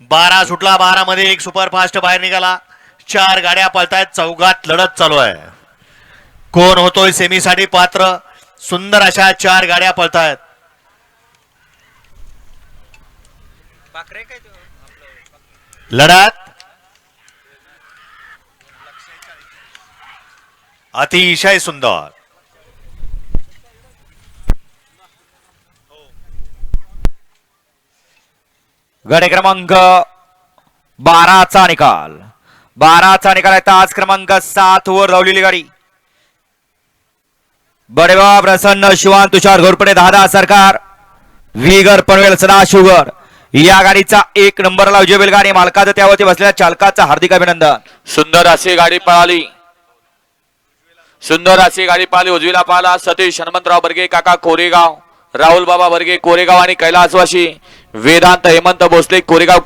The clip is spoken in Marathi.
बारा सुटला बारा मध्ये एक सुपरफास्ट बाहेर निघाला. चार गाड्या पळतायत चौघात लढत चालू आहे. कोण होतोय सेमीसाठी पात्र? सुंदर अशा चार गाड्या पळतायत. लढत. अतिशय सुंदर. गडे क्रमांक बाराचा निकाल. बाराचा निकाल आहे तास क्रमांक सात वर धावलेली गाडी. बडेबा प्रसन्न शिवान तुषार घोरपडे दादा सरकार विगर पनवेल सदा शुगर या गाडीचा एक नंबरला विजय बैलगाडी मालकाचं त्यावरती बसलेल्या चालकाचं हार्दिक अभिनंदन. सुंदर अशी गाडी पळाली. सुंदर अशी गाडी पळाली. उजवीला पाहिला सतीश हनुमंतराव बर्गे काका कोरेगाव राहुल बाबा बर्गे कोरेगाव आणि कैलासवाशी. वेदांत हेमंत भोसले कोरेगाव